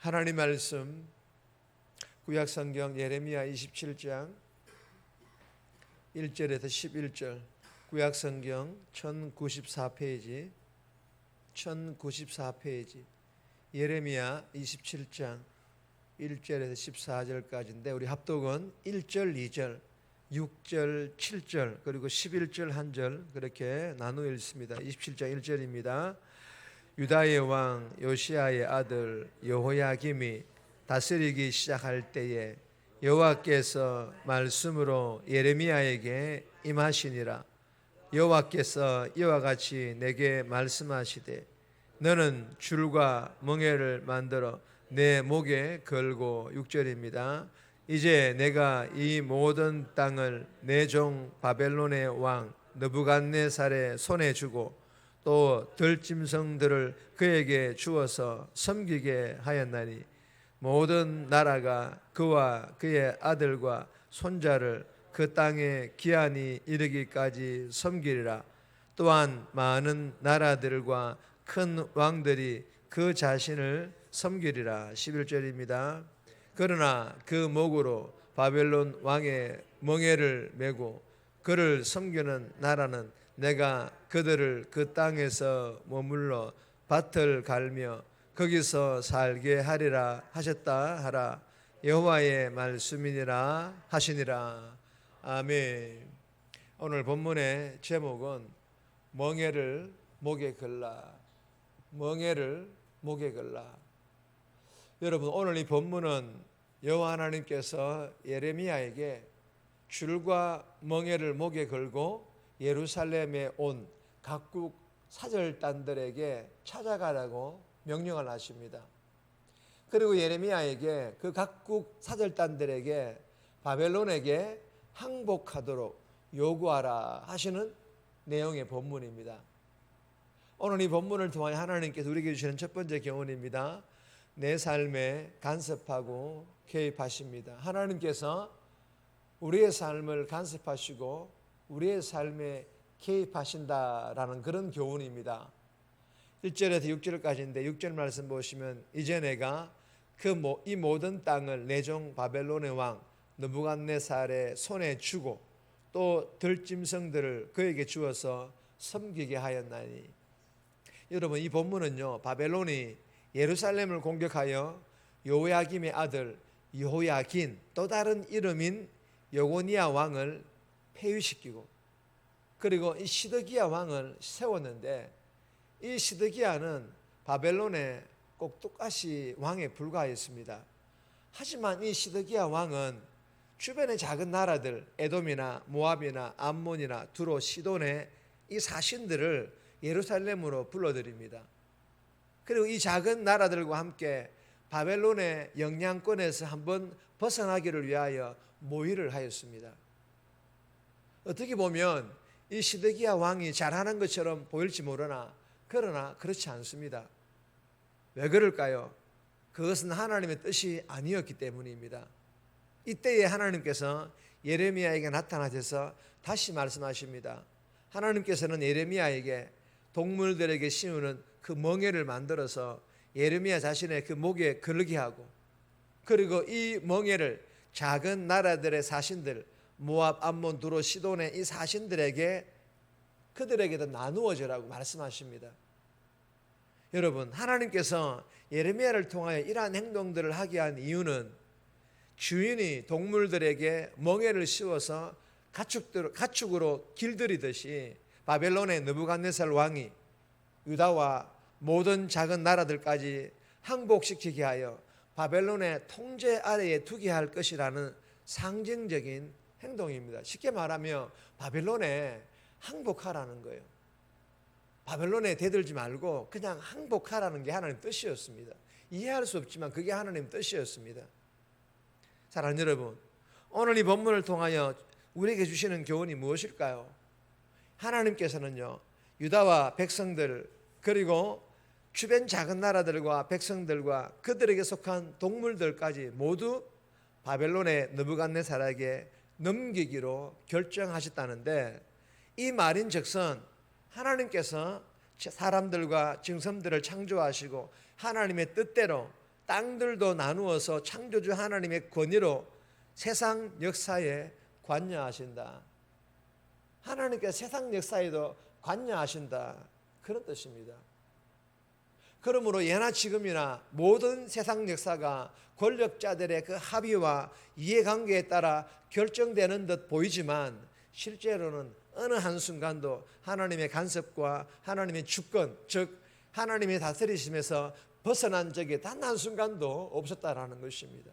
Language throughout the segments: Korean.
하나님 말씀 구약 성경 예레미야 27장 1절에서 11절 구약 성경 1094페이지 1094페이지 예레미야 27장 1절에서 14절까지인데 우리 합독은 1절, 2절, 6절, 7절 그리고 11절 한 절 그렇게 나누어 읽습니다. 27장 1절입니다. 유다의 왕 요시아의 아들 여호야김이 다스리기 시작할 때에 여호와께서 말씀으로 예레미야에게 임하시니라 여호와께서 이와 같이 내게 말씀하시되 너는 줄과 멍에를 만들어 내 목에 걸고 6절입니다. 이제 내가 이 모든 땅을 내 종 바벨론의 왕 느부갓네살의 손에 주고 또 들짐승들을 그에게 주어서 섬기게 하였나니 모든 나라가 그와 그의 아들과 손자를 그 땅에 기한이 이르기까지 섬기리라. 또한 많은 나라들과 큰 왕들이 그 자신을 섬기리라. 11절입니다. 그러나 그 목으로 바벨론 왕의 멍에를 메고 그를 섬기는 나라는 내가 그들을 그 땅에서 머물러 밭을 갈며 거기서 살게 하리라 하셨다 하라 여호와의 말씀이니라 하시니라 아멘. 오늘 본문의 제목은 멍에를 목에 걸라. 멍에를 목에 걸라. 여러분 오늘 이 본문은 여호와 하나님께서 예레미야에게 줄과 멍에를 목에 걸고 예루살렘에 온 각국 사절단들에게 찾아가라고 명령을 하십니다. 그리고 예레미야에게 그 각국 사절단들에게 바벨론에게 항복하도록 요구하라 하시는 내용의 본문입니다. 오늘 이 본문을 통하여 하나님께서 우리에게 주시는 첫 번째 교훈입니다. 내 삶에 간섭하고 개입하십니다. 하나님께서 우리의 삶을 간섭하시고 우리의 삶에 개입하신다라는 그런 교훈입니다. 1절에서 6절까지인데 6절 말씀 보시면 이제 내가 그 이 모든 땅을 내종 바벨론의 왕 느부갓네살의 손에 주고 또 들짐승들을 그에게 주어서 섬기게 하였나니 여러분 이 본문은요 바벨론이 예루살렘을 공격하여 요야김의 아들 여호야긴 또 다른 이름인 요고니아 왕을 폐위시키고 그리고 이 시드기야 왕을 세웠는데 이 시드기야는 바벨론의 꼭 똑같이 왕에 불과했습니다. 하지만 이 시드기야 왕은 주변의 작은 나라들 에돔이나 모압이나 암몬이나 두로 시돈의 이 사신들을 예루살렘으로 불러들입니다. 그리고 이 작은 나라들과 함께 바벨론의 영향권에서 한번 벗어나기를 위하여 모의를 하였습니다. 어떻게 보면 이 시드기야 왕이 잘하는 것처럼 보일지 모르나 그러나 그렇지 않습니다. 왜 그럴까요? 그것은 하나님의 뜻이 아니었기 때문입니다. 이때에 하나님께서 예레미야에게 나타나셔서 다시 말씀하십니다. 하나님께서는 예레미야에게 동물들에게 씌우는 그 멍에를 만들어서 예레미야 자신의 그 목에 걸게 하고 그리고 이 멍에를 작은 나라들의 사신들 모압, 암몬, 두로, 시돈의 이 사신들에게 그들에게도 나누어 주라고 말씀하십니다. 여러분, 하나님께서 예레미야를 통하여 이러한 행동들을 하게 한 이유는 주인이 동물들에게 멍에를 씌워서 가축들, 가축으로 길들이듯이 바벨론의 느부갓네살 왕이 유다와 모든 작은 나라들까지 항복시키게 하여 바벨론의 통제 아래에 두게 할 것이라는 상징적인 행동입니다. 쉽게 말하면 바벨론에 항복하라는 거예요. 바벨론에 대들지 말고 그냥 항복하라는 게 하나님 뜻이었습니다. 이해할 수 없지만 그게 하나님 뜻이었습니다. 사랑하는 여러분, 오늘 이 본문을 통하여 우리에게 주시는 교훈이 무엇일까요? 하나님께서는요, 유다와 백성들, 그리고 주변 작은 나라들과 백성들과 그들에게 속한 동물들까지 모두 바벨론의 느부갓네살에게 넘기기로 결정하셨다는데 이 말인즉슨 하나님께서 사람들과 증섬들을 창조하시고 하나님의 뜻대로 땅들도 나누어서 창조주 하나님의 권위로 세상 역사에 관여하신다. 하나님께서 세상 역사에도 관여하신다. 그런 뜻입니다. 그러므로 예나 지금이나 모든 세상 역사가 권력자들의 그 합의와 이해관계에 따라 결정되는 듯 보이지만 실제로는 어느 한순간도 하나님의 간섭과 하나님의 주권, 즉 하나님의 다스리심에서 벗어난 적이 단 한순간도 없었다라는 것입니다.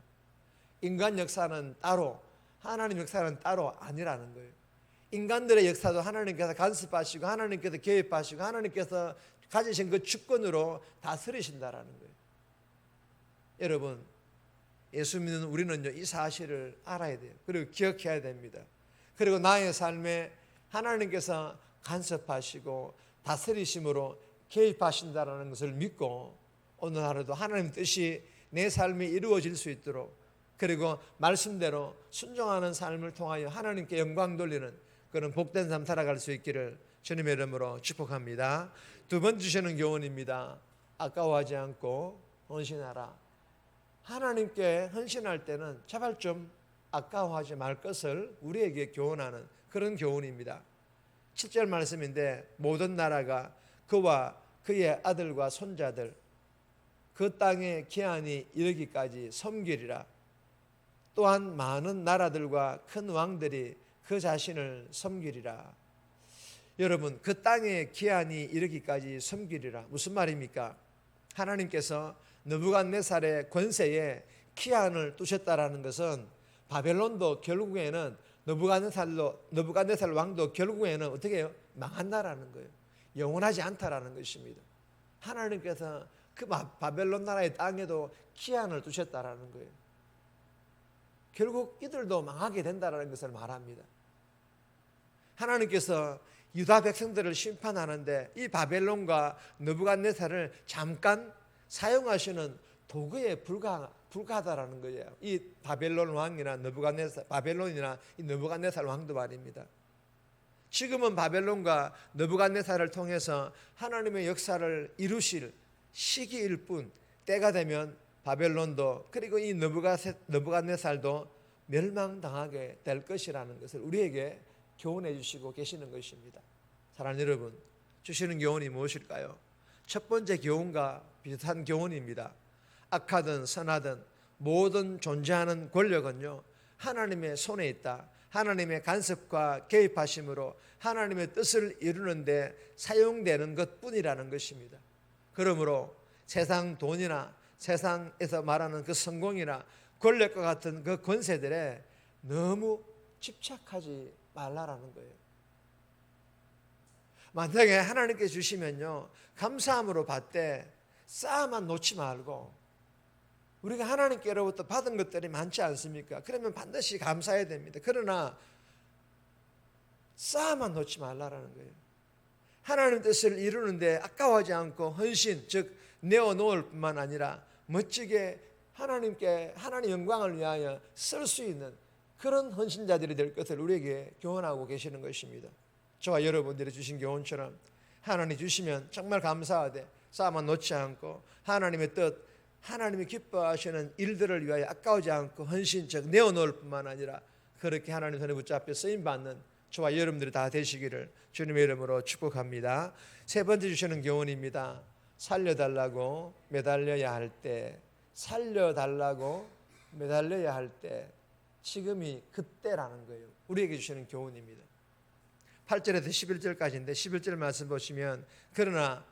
인간 역사는 따로 하나님 역사는 따로 아니라는 거예요. 인간들의 역사도 하나님께서 간섭하시고 하나님께서 개입하시고 하나님께서 가지신 그 주권으로 다스리신다라는 거예요. 여러분 예수 믿는 우리는요 이 사실을 알아야 돼요. 그리고 기억해야 됩니다. 그리고 나의 삶에 하나님께서 간섭하시고 다스리심으로 개입하신다라는 것을 믿고 오늘 하루도 하나님 뜻이 내 삶에 이루어질 수 있도록 그리고 말씀대로 순종하는 삶을 통하여 하나님께 영광 돌리는 그런 복된 삶 살아갈 수 있기를 주님의 이름으로 축복합니다. 두 번 주시는 교훈입니다. 아까워하지 않고 헌신하라. 하나님께 헌신할 때는 제발 좀 아까워하지 말 것을 우리에게 교훈하는 그런 교훈입니다. 7절 말씀인데 모든 나라가 그와 그의 아들과 손자들 그 땅의 기한이 이르기까지 섬기리라. 또한 많은 나라들과 큰 왕들이 그 자신을 섬기리라. 여러분, 그 땅의 기한이 이르기까지 섬기리라. 무슨 말입니까? 하나님께서 느부갓네살의 권세에 기한을 두셨다라는 것은 바벨론도 결국에는 느부갓네살로 느부갓네살 왕도 결국에는 어떻게 해요? 망한다라는 거예요. 영원하지 않다라는 것입니다. 하나님께서 그 바벨론 나라의 땅에도 기한을 두셨다라는 거예요. 결국 이들도 망하게 된다라는 것을 말합니다. 하나님께서 유다 백성들을 심판하는데 이 바벨론과 느부갓네살을 잠깐 사용하시는 도구에 불과 불가하다라는 거예요. 이 바벨론 왕이나 느부갓네살 바벨론이나 이 느부갓네살 왕도 말입니다. 지금은 바벨론과 느부갓네살을 통해서 하나님의 역사를 이루실 시기일 뿐 때가 되면 바벨론도 그리고 이 느부갓네살도 멸망당하게 될 것이라는 것을 우리에게 교훈해 주시고 계시는 것입니다. 사랑하는 여러분, 주시는 교훈이 무엇일까요? 첫 번째 교훈과 비슷한 교훈입니다. 악하든 선하든 모든 존재하는 권력은요 하나님의 손에 있다. 하나님의 간섭과 개입하심으로 하나님의 뜻을 이루는데 사용되는 것 뿐이라는 것입니다. 그러므로 세상 돈이나 세상에서 말하는 그 성공이나 권력과 같은 그 권세들에 너무 집착하지 말라라는 거예요. 만약에 하나님께 주시면요 감사함으로 받되 쌓아만 놓지 말고 우리가 하나님께로부터 받은 것들이 많지 않습니까? 그러면 반드시 감사해야 됩니다. 그러나 쌓아만 놓지 말라라는 거예요. 하나님 뜻을 이루는데 아까워하지 않고 헌신, 즉 내어 놓을 뿐만 아니라 멋지게 하나님께 하나님 영광을 위하여 쓸 수 있는 그런 헌신자들이 될 것을 우리에게 교훈하고 계시는 것입니다. 저와 여러분들이 주신 교훈처럼 하나님 주시면 정말 감사하되 쌓아만 놓지 않고 하나님의 뜻, 하나님이 기뻐하시는 일들을 위하여 아까우지 않고 헌신적 내어놓을 뿐만 아니라 그렇게 하나님 손에 붙잡혀 쓰임 받는 저와 여러분들이 다 되시기를 주님의 이름으로 축복합니다. 세 번째 주시는 교훈입니다. 살려달라고 매달려야 할 때, 살려달라고 매달려야 할 때, 지금이 그때라는 거예요. 우리에게 주시는 교훈입니다. 8절에서 11절까지인데 11절 말씀 보시면 그러나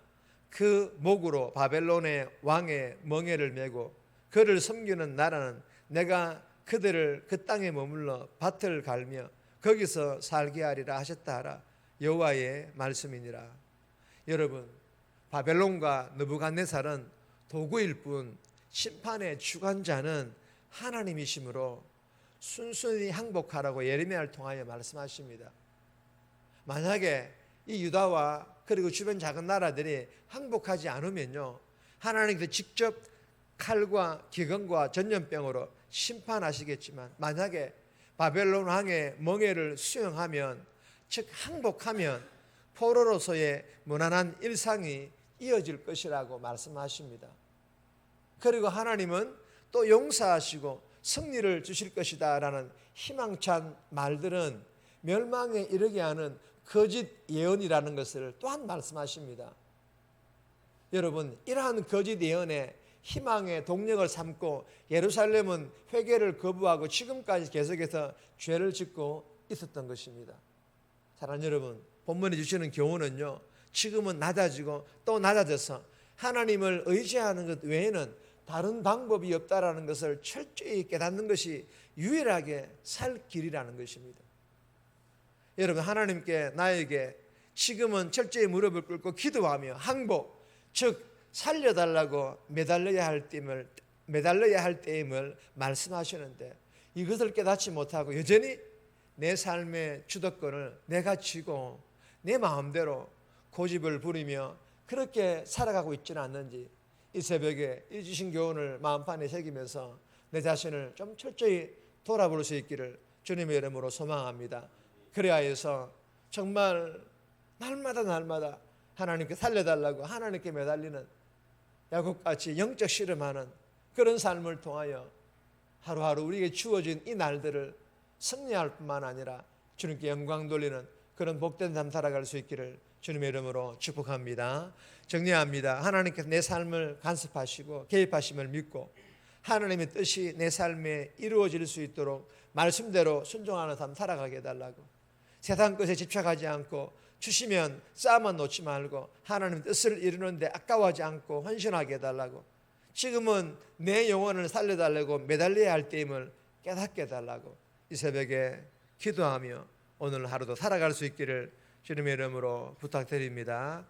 그 목으로 바벨론의 왕의 멍에를 메고 그를 섬기는 나라는 내가 그들을 그 땅에 머물러 밭을 갈며 거기서 살게 하리라 하셨다 하라 여호와의 말씀이니라. 여러분 바벨론과 느부갓네살은 도구일 뿐 심판의 주관자는 하나님이시므로 순순히 항복하라고 예레미야를 통하여 말씀하십니다. 만약에 이 유다와 그리고 주변 작은 나라들이 항복하지 않으면요. 하나님께서 직접 칼과 기근과 전염병으로 심판하시겠지만 만약에 바벨론 왕의 멍에를 수용하면 즉 항복하면 포로로서의 무난한 일상이 이어질 것이라고 말씀하십니다. 그리고 하나님은 또 용서하시고 승리를 주실 것이다 라는 희망찬 말들은 멸망에 이르게 하는 거짓 예언이라는 것을 또한 말씀하십니다. 여러분, 이러한 거짓 예언에 희망의 동력을 삼고 예루살렘은 회개를 거부하고 지금까지 계속해서 죄를 짓고 있었던 것입니다. 사랑하는 여러분, 본문에 주시는 교훈은요. 지금은 낮아지고 또 낮아져서 하나님을 의지하는 것 외에는 다른 방법이 없다라는 것을 철저히 깨닫는 것이 유일하게 살 길이라는 것입니다. 여러분 하나님께 나에게 지금은 철저히 무릎을 꿇고 기도하며 항복 즉 살려달라고 매달려야 할 때임을 매달려야 할 때임을 말씀하시는데 이것을 깨닫지 못하고 여전히 내 삶의 주도권을 내가 쥐고 내 마음대로 고집을 부리며 그렇게 살아가고 있지는 않는지 이 새벽에 이 주신 교훈을 마음판에 새기면서 내 자신을 좀 철저히 돌아볼 수 있기를 주님의 이름으로 소망합니다. 그래야 해서 정말 날마다 날마다 하나님께 살려달라고 하나님께 매달리는 야곱같이 영적 씨름하는 그런 삶을 통하여 하루하루 우리에게 주어진 이 날들을 승리할 뿐만 아니라 주님께 영광 돌리는 그런 복된 삶 살아갈 수 있기를 주님의 이름으로 축복합니다. 정리합니다. 하나님께서 내 삶을 간섭하시고 개입하심을 믿고 하나님의 뜻이 내 삶에 이루어질 수 있도록 말씀대로 순종하는 삶 살아가게 해달라고 세상 것에 집착하지 않고 주시면 쌓아만 놓지 말고 하나님 뜻을 이루는데 아까워하지 않고 헌신하게 해달라고 지금은 내 영혼을 살려달라고 매달려야 할 때임을 깨닫게 해달라고 이 새벽에 기도하며 오늘 하루도 살아갈 수 있기를 주님의 이름으로 부탁드립니다.